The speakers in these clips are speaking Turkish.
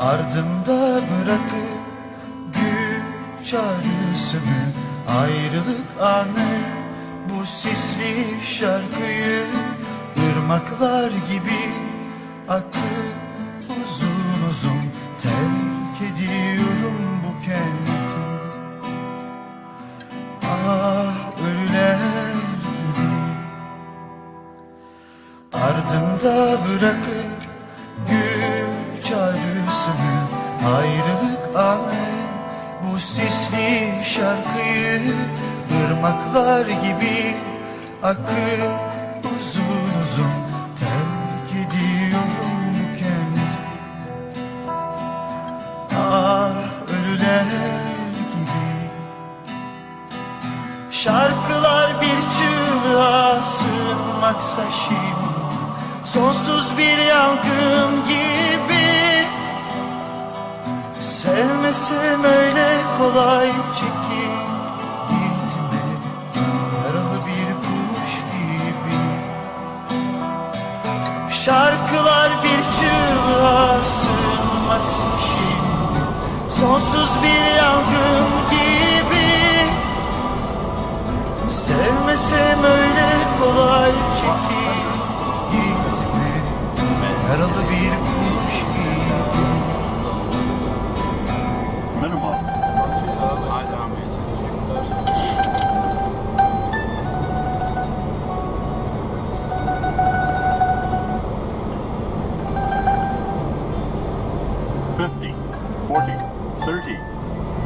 Ardımda bırakıp güç çağrısını Ayrılık anı bu sisli şarkıyı ırmaklar gibi akıp uzun uzun terk ediyorum bu kenti. Ah ölüler gibi. Ardımda bırakıp çağrısını Ayrılık anı bu sisli şarkıyı ırmaklar gibi akıp uzun uzun terk ediyorum bu kenti Ah ölüler gibi. Şarkılar bir çığlığa sığınmaksa şimdi Sonsuz bir yangın gibi Sevmesem öyle kolay çekip gitme. Yaralı bir kuş gibi. Şarkılar bir çığlığa sığınmaksa şimdi Sonsuz bir yangın gibi. Sevmesem öyle kolay çekip gitme. Yaralı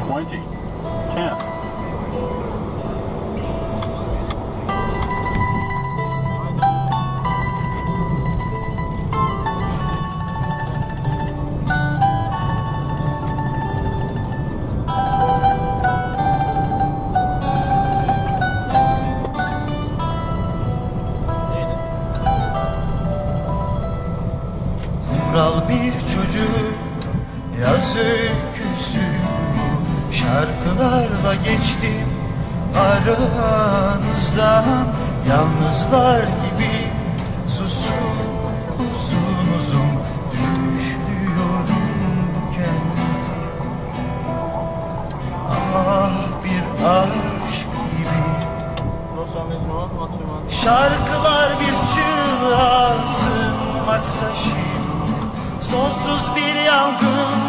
20, 10, Kral bir çocuk yaz öyküsü Şarkılarla geçtim aranızdan Yalnızlar gibi susup uzun uzun Düşlüyorum bu kenti Ah bir aşk gibi. Şarkılar bir çığlığa sığınmaksa şimdi Sonsuz bir yangın